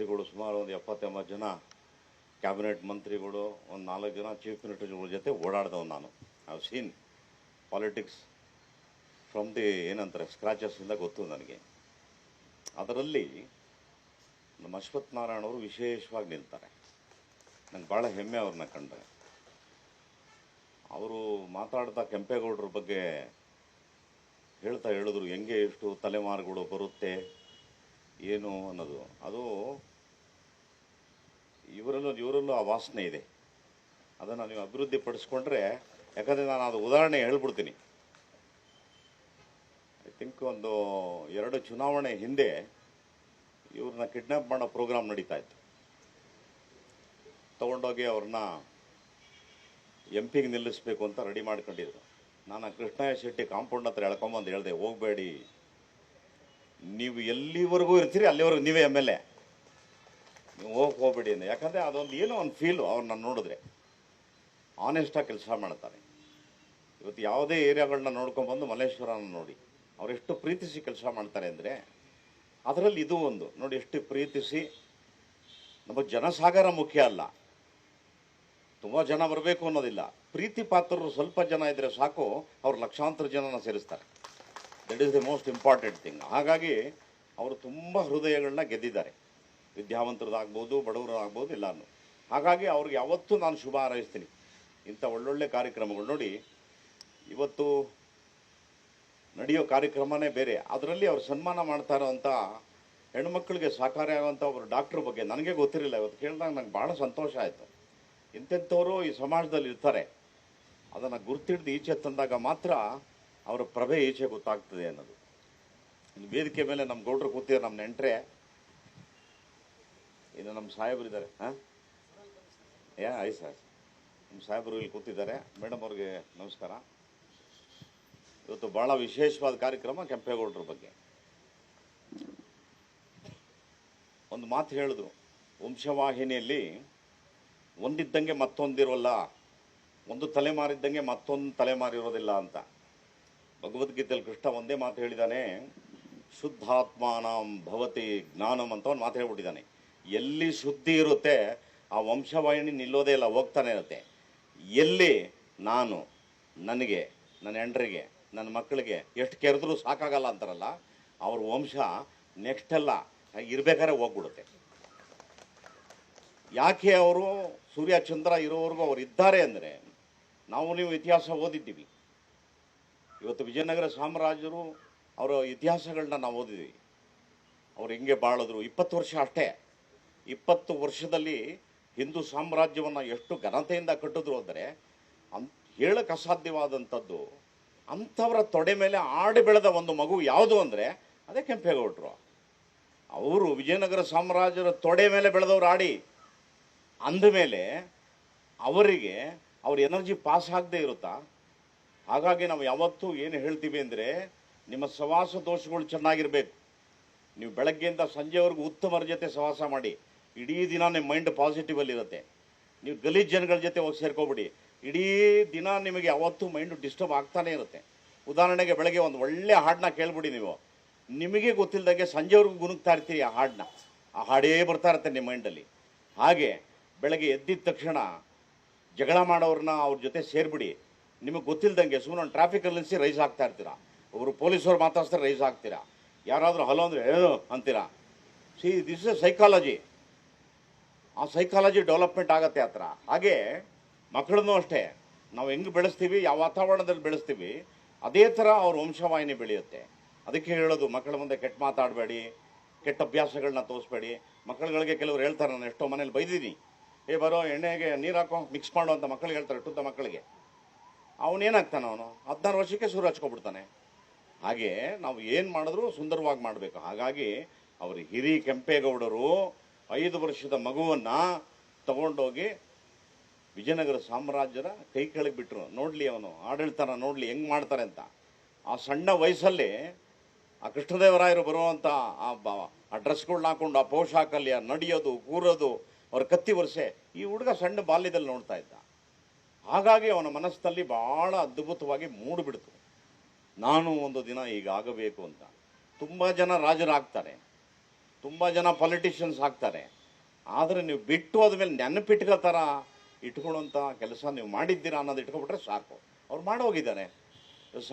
ಮಂತ್ರಿಗಳು ಸುಮಾರು ಒಂದು ಎಪ್ಪತ್ತೆಂಬತ್ತು ಜನ ಕ್ಯಾಬಿನೆಟ್ ಮಂತ್ರಿಗಳು, ಒಂದು ನಾಲ್ಕು ಜನ ಚೀಫ್ ಮಿನಿಸ್ಟರ್ಗಳ ಜೊತೆ ಓಡಾಡ್ದವ್ ನಾನು. I've seen politics from the ಏನಂತಾರೆ ಸ್ಕ್ರಾಚಸ್ಸಿಂದ ಗೊತ್ತು ನನಗೆ. ಅದರಲ್ಲಿ ನಮ್ಮ ಅಶ್ವಥ್ ನಾರಾಯಣ ಅವರು ವಿಶೇಷವಾಗಿ ನಿಲ್ತಾರೆ ನಂಗೆ ಭಾಳ ಹೆಮ್ಮೆ ಅವ್ರನ್ನ ಕಂಡ್ರೆ. ಅವರು ಮಾತಾಡ್ತಾ ಕೆಂಪೇಗೌಡರ ಬಗ್ಗೆ ಹೇಳ್ತಾ ಹೇಳಿದ್ರು, ಹೆಂಗೆ ಎಷ್ಟು ತಲೆಮಾರುಗಳು ಬರುತ್ತೆ? ಏನು ಅನ್ನೋದು. ಅದು ಇವರಲ್ಲೂ ಇವರಲ್ಲೂ ಆ ವಾಸನೆ ಇದೆ. ಅದನ್ನು ನೀವು ಅಭಿವೃದ್ಧಿ ಪಡಿಸ್ಕೊಂಡ್ರೆ ಯಾಕಂದರೆ ನಾನು ಅದು ಉದಾಹರಣೆ ಹೇಳ್ಬಿಡ್ತೀನಿ. ಐ ಥಿಂಕ್ ಒಂದು ಎರಡು ಚುನಾವಣೆ ಹಿಂದೆ ಇವ್ರನ್ನ ಕಿಡ್ನಾಪ್ ಮಾಡೋ ಪ್ರೋಗ್ರಾಮ್ ನಡೀತಾ ಇತ್ತು. ತಗೊಂಡೋಗಿ ಅವ್ರನ್ನ ಎಂ ಪಿಗೆ ನಿಲ್ಲಿಸ್ಬೇಕು ಅಂತ ರೆಡಿ ಮಾಡ್ಕೊಂಡಿದ್ರು. ನಾನು ಕೃಷ್ಣಯ್ಯ ಶೆಟ್ಟಿ ಕಾಂಪೌಂಡ್ ಹತ್ರ ಎಳ್ಕೊಂಬಂದು ಹೇಳಿದೆ, ಹೋಗಬೇಡಿ ನೀವು ಎಲ್ಲಿವರೆಗೂ ಇರ್ತೀರಿ, ಅಲ್ಲಿವರೆಗೂ ನೀವೇ ಎಂ ಎಲ್ ಎ ನೀವು ಹೋಗಿ ಹೋಗ್ಬಿಡಿ ಅಂದರೆ ಯಾಕಂದರೆ ಅದೊಂದು ಏನೋ ಒಂದು ಫೀಲು ಅವ್ರನ್ನ ನೋಡಿದ್ರೆ. ಆನೆಸ್ಟಾಗಿ ಕೆಲಸ ಮಾಡ್ತಾರೆ. ಇವತ್ತು ಯಾವುದೇ ಏರಿಯಾಗಳನ್ನ ನೋಡ್ಕೊಂಡ್ಬಂದು ಮಲ್ಲೇಶ್ವರನ ನೋಡಿ. ಅವರೆಷ್ಟು ಪ್ರೀತಿಸಿ ಕೆಲಸ ಮಾಡ್ತಾರೆ ಅಂದರೆ, ಅದರಲ್ಲಿ ಇದು ಒಂದು. ನೋಡಿ ಎಷ್ಟು ಪ್ರೀತಿಸಿ. ನಮ್ಮ ಜನಸಾಗರ ಮುಖ್ಯ ಅಲ್ಲ. ತುಂಬ ಜನ ಬರಬೇಕು ಅನ್ನೋದಿಲ್ಲ. ಪ್ರೀತಿ ಪಾತ್ರರು ಸ್ವಲ್ಪ ಜನ ಇದ್ದರೆ ಸಾಕು, ಅವ್ರು ಲಕ್ಷಾಂತರ ಜನನ ಸೇರಿಸ್ತಾರೆ. That is the most important thing ಹಾಗಾಗಿ ಅವರು ತುಂಬ ಹೃದಯಗಳನ್ನ ಗೆದ್ದಿದ್ದಾರೆ. ವಿದ್ಯಾವಂತರದಾಗ್ಬೋದು ಬಡವರದಾಗ್ಬೋದು ಎಲ್ಲಾನು. ಹಾಗಾಗಿ ಅವ್ರಿಗೆ ಯಾವತ್ತೂ ನಾನು ಶುಭ ಹಾರೈಸ್ತೀನಿ. ಇಂಥ ಒಳ್ಳೊಳ್ಳೆ ಕಾರ್ಯಕ್ರಮಗಳು ನೋಡಿ, ಇವತ್ತು ನಡೆಯೋ ಕಾರ್ಯಕ್ರಮನೇ ಬೇರೆ. ಅದರಲ್ಲಿ ಅವರು ಸನ್ಮಾನ ಮಾಡ್ತಾ ಇರೋವಂಥ ಹೆಣ್ಮಕ್ಳಿಗೆ ಸಹಕಾರಿ ಆಗುವಂಥ ಒಬ್ಬರು ಡಾಕ್ಟ್ರ್ ಬಗ್ಗೆ ನನಗೆ ಗೊತ್ತಿರಲಿಲ್ಲ. ಇವತ್ತು ಕೇಳಿದಾಗ ನಂಗೆ ಭಾಳ ಸಂತೋಷ ಆಯಿತು. ಇಂಥೆಂಥವರು ಈ ಸಮಾಜದಲ್ಲಿ ಇರ್ತಾರೆ ಅದನ್ನು ಗುರ್ತಿಡ್ದು ಈಚೆ ತಂದಾಗ ಮಾತ್ರ ಅವರ ಪ್ರಭೆ ಈಚೆ ಗೊತ್ತಾಗ್ತದೆ ಅನ್ನೋದು. ಇನ್ನು ವೇದಿಕೆ ಮೇಲೆ ನಮ್ಮ ಗೌಡ್ರು ಕೂತಿದ್ದಾರೆ ನಮ್ಮ ನೆಂಟ್ರೆ. ಇನ್ನು ನಮ್ಮ ಸಾಹೇಬರು ಇದ್ದಾರೆ. ಹಾಂ? ಯಾ ಆಯ್ತು ಸರ್. ನಮ್ಮ ಸಾಹೇಬರು ಇಲ್ಲಿ ಕೂತಿದ್ದಾರೆ. ಮೇಡಮ್ ಅವ್ರಿಗೆ ನಮಸ್ಕಾರ. ಇವತ್ತು ಭಾಳ ವಿಶೇಷವಾದ ಕಾರ್ಯಕ್ರಮ ಕೆಂಪೇಗೌಡರ ಬಗ್ಗೆ. ಒಂದು ಮಾತು ಹೇಳಿದ್ರು. ವಂಶವಾಹಿನಿಯಲ್ಲಿ ಒಂದಿದ್ದಂಗೆ ಮತ್ತೊಂದಿರೋಲ್ಲ, ಒಂದು ತಲೆಮಾರಿದ್ದಂಗೆ ಮತ್ತೊಂದು ತಲೆಮಾರಿರೋದಿಲ್ಲ ಅಂತ. ಭಗವದ್ಗೀತೆಯಲ್ಲಿ ಕೃಷ್ಣ ಒಂದೇ ಮಾತು ಹೇಳಿದ್ದಾನೆ ಶುದ್ಧಾತ್ಮಾನಂ ಭವತಿ ಜ್ಞಾನಂ ಅಂತ ಒಂದು ಮಾತು ಹೇಳ್ಬಿಟ್ಟಿದ್ದಾನೆ ಎಲ್ಲಿ ಶುದ್ಧಿ ಇರುತ್ತೆ, ಆ ವಂಶವಾಹಿನಿ ನಿಲ್ಲೋದೇ ಇಲ್ಲ, ಹೋಗ್ತಾನೆ ಇರುತ್ತೆ. ಎಲ್ಲಿ ನಾನು, ನನಗೆ, ನನ್ನ ಹೆಂಡ್ರಿಗೆ, ನನ್ನ ಮಕ್ಕಳಿಗೆ ಎಷ್ಟು ಕೆರೆದ್ರೂ ಸಾಕಾಗಲ್ಲ ಅಂತಾರಲ್ಲ, ಅವ್ರ ವಂಶ ನೆಕ್ಸ್ಟ್ ಎಲ್ಲ ಇರ್ಬೇಕಾದ್ರೆ ಹೋಗ್ಬಿಡುತ್ತೆ. ಯಾಕೆ ಅವರು ಸೂರ್ಯ ಚಂದ್ರ ಇರೋವರೆಗೂ ಅವ್ರು ಇದ್ದಾರೆ ಅಂದರೆ, ನಾವು ನೀವು ಇತಿಹಾಸ ಓದಿದ್ದೀವಿ. ಇವತ್ತು ವಿಜಯನಗರ ಸಾಮ್ರಾಜ್ಯರು ಅವರ ಇತಿಹಾಸಗಳನ್ನ ನಾವು ಓದಿದ್ವಿ. ಅವ್ರು ಹೆಂಗೆ ಬಾಳಿದ್ರು? ಇಪ್ಪತ್ತು ವರ್ಷ ಅಷ್ಟೇ. ಇಪ್ಪತ್ತು ವರ್ಷದಲ್ಲಿ ಹಿಂದೂ ಸಾಮ್ರಾಜ್ಯವನ್ನು ಎಷ್ಟು ಘನತೆಯಿಂದ ಕಟ್ಟಿದ್ರು ಅಂದರೆ ಅಂತ ಹೇಳಕ್ಕೆ ಅಸಾಧ್ಯವಾದಂಥದ್ದು ಅಂಥವರ ತೊಡೆ ಮೇಲೆ ಆಡಿ ಬೆಳೆದ ಒಂದು ಮಗು ಯಾವುದು ಅಂದರೆ ಅದೇ ಕೆಂಪೇಗೌಡರು. ಅವರು ವಿಜಯನಗರ ಸಾಮ್ರಾಜ್ಯರ ತೊಡೆ ಮೇಲೆ ಬೆಳೆದವ್ರು ಆಡಿ. ಅಂದಮೇಲೆ ಅವರಿಗೆ ಅವ್ರ ಎನರ್ಜಿ ಪಾಸ್ ಆಗದೆ ಇರುತ್ತಾ? ಹಾಗಾಗಿ ನಾವು ಯಾವತ್ತೂ ಏನು ಹೇಳ್ತೀವಿ ಅಂದರೆ, ನಿಮ್ಮ ಸವಾಸ ದೋಷಗಳು ಚೆನ್ನಾಗಿರಬೇಕು. ನೀವು ಬೆಳಗ್ಗೆಯಿಂದ ಸಂಜೆವರೆಗೂ ಉತ್ತಮರ ಜೊತೆ ಸವಾಸ ಮಾಡಿ. ಇಡೀ ದಿನ ನಿಮ್ಮ ಮೈಂಡ್ ಪಾಸಿಟಿವಲ್ಲಿ ಇರುತ್ತೆ. ನೀವು ಗಲೀಜ್ ಜನಗಳ ಜೊತೆ ಹೋಗಿ ಸೇರ್ಕೋಬಿಡಿ. ಇಡೀ ದಿನ ನಿಮಗೆ ಯಾವತ್ತೂ ಮೈಂಡು ಡಿಸ್ಟರ್ಬ್ ಆಗ್ತಾನೇ ಇರುತ್ತೆ. ಉದಾಹರಣೆಗೆ ಬೆಳಗ್ಗೆ ಒಂದು ಒಳ್ಳೆ ಹಾಡನ್ನ ಕೇಳ್ಬಿಡಿ ನೀವು. ನಿಮಗೆ ಗೊತ್ತಿಲ್ಲದಂಗೆ ಸಂಜೆವರೆಗೂ ಗುನುಗ್ತಾ ಇರ್ತೀರಿ ಆ ಹಾಡನ್ನ. ಆ ಹಾಡೇ ಬರ್ತಾ ಇರುತ್ತೆ ನಿಮ್ಮ ಮೈಂಡಲ್ಲಿ ಹಾಗೆ ಬೆಳಗ್ಗೆ ಎದ್ದಿದ ತಕ್ಷಣ ಜಗಳ ಮಾಡೋರನ್ನ ಅವ್ರ ಜೊತೆ ಸೇರಿಬಿಡಿ. ನಿಮಗೆ ಗೊತ್ತಿಲ್ಲದಂಗೆ ಸುಮ್ಮನೆ ಒಂದು ಟ್ರಾಫಿಕಲ್ಲಿ ನಿಲ್ಲಿಸಿ ರೈಸ್ ಆಗ್ತಾ ಇರ್ತೀರಾ? ಒಬ್ಬರು ಪೊಲೀಸರು ಮಾತಾಡ್ತಾರೆ ರೈಸ್ ಹಾಕ್ತೀರಾ ಯಾರಾದರೂ ಹಲೋ ಅಂದರೆ ಏನು ಅಂತೀರಾ? ಸಿ ದಿಸ್ ಇಸ್ ಸೈಕಾಲಜಿ ಆ ಸೈಕಾಲಜಿ ಡೆವಲಪ್ಮೆಂಟ್ ಆಗತ್ತೆ ಹತ್ರ. ಹಾಗೆ ಮಕ್ಕಳನ್ನೂ ಅಷ್ಟೇ. ನಾವು ಹೆಂಗೆ ಬೆಳೆಸ್ತೀವಿ, ಯಾವ ವಾತಾವರಣದಲ್ಲಿ ಬೆಳೆಸ್ತೀವಿ, ಅದೇ ಥರ ಅವ್ರ ವಂಶವಾಹಿನಿ ಬೆಳೆಯುತ್ತೆ. ಅದಕ್ಕೆ ಹೇಳೋದು, ಮಕ್ಕಳ ಮುಂದೆ ಕೆಟ್ಟ ಮಾತಾಡಬೇಡಿ, ಕೆಟ್ಟ ಅಭ್ಯಾಸಗಳನ್ನ ತೋರಿಸ್ಬೇಡಿ. ಮಕ್ಕಳುಗಳಿಗೆ ಕೆಲವರು ಹೇಳ್ತಾರೆ, ನಾನು ಎಷ್ಟೋ ಮನೇಲಿ ಬೈದೀನಿ ಏ, ಬರೋ ಎಣ್ಣೆಗೆ ನೀರು ಹಾಕೋ ಮಿಕ್ಸ್ ಮಾಡೋ ಅಂತ ಮಕ್ಕಳಿಗೆ ಹೇಳ್ತಾರೆ ಟುದ್ದ ಮಕ್ಕಳಿಗೆ. ಅವನೇನಾಗ್ತಾನೆ ಅವನು? ಹದಿನಾರು ವರ್ಷಕ್ಕೆ ಶುರು ಹಚ್ಕೊಬಿಡ್ತಾನೆ ಹಾಗೆ ನಾವು ಏನು ಮಾಡಿದ್ರು ಸುಂದರವಾಗಿ ಮಾಡಬೇಕು. ಹಾಗಾಗಿ ಅವರು ಹಿರಿ ಕೆಂಪೇಗೌಡರು ಐದು ವರ್ಷದ ಮಗುವನ್ನು ತಗೊಂಡೋಗಿ ವಿಜಯನಗರ ಸಾಮ್ರಾಜ್ಯದ ಕೈ ಕೆಳಗೆ ಬಿಟ್ಟರು ನೋಡಲಿ ಅವನು, ಆಡಳಿತನ ನೋಡಲಿ ಹೆಂಗೆ ಮಾಡ್ತಾರೆ ಅಂತ. ಆ ಸಣ್ಣ ವಯಸ್ಸಲ್ಲಿ ಆ ಕೃಷ್ಣದೇವರಾಯರು ಬರುವಂಥ ಆ ಬ ಆ ಡ್ರೆಸ್ಗಳನ್ನ ಹಾಕೊಂಡು ಆ ಪೋಷಾಕಲ್ಲಿ ಆ ನಡೆಯೋದು, ಕೂರೋದು, ಅವ್ರ ಕತ್ತಿ ವರ್ಷೆ ಈ ಹುಡುಗ ಸಣ್ಣ ಬಾಲ್ಯದಲ್ಲಿ ನೋಡ್ತಾ ಇದ್ದ. ಹಾಗಾಗಿ ಅವನ ಮನಸ್ಸಲ್ಲಿ ಭಾಳ ಅದ್ಭುತವಾಗಿ ಮೂಡಿಬಿಡ್ತು. ನಾನು ಒಂದು ದಿನ ಈಗ ಆಗಬೇಕು ಅಂತ. ತುಂಬ ಜನ ರಾಜರಾಗ್ತಾರೆ. ತುಂಬ ಜನ ಪೊಲಿಟಿಷಿಯನ್ಸ್ ಆಗ್ತಾರೆ. ಆದರೆ ನೀವು ಬಿಟ್ಟು ಹೋದ್ಮೇಲೆ ನೆನಪಿಟ್ಕೋ ಥರ ಇಟ್ಕೊಳ್ಳೋಂಥ ಕೆಲಸ ನೀವು ಮಾಡಿದ್ದೀರಾ ಅನ್ನೋದು ಇಟ್ಕೊಬಿಟ್ರೆ ಸಾಕು. ಅವ್ರು ಮಾಡೋಗಿದ್ದಾರೆ.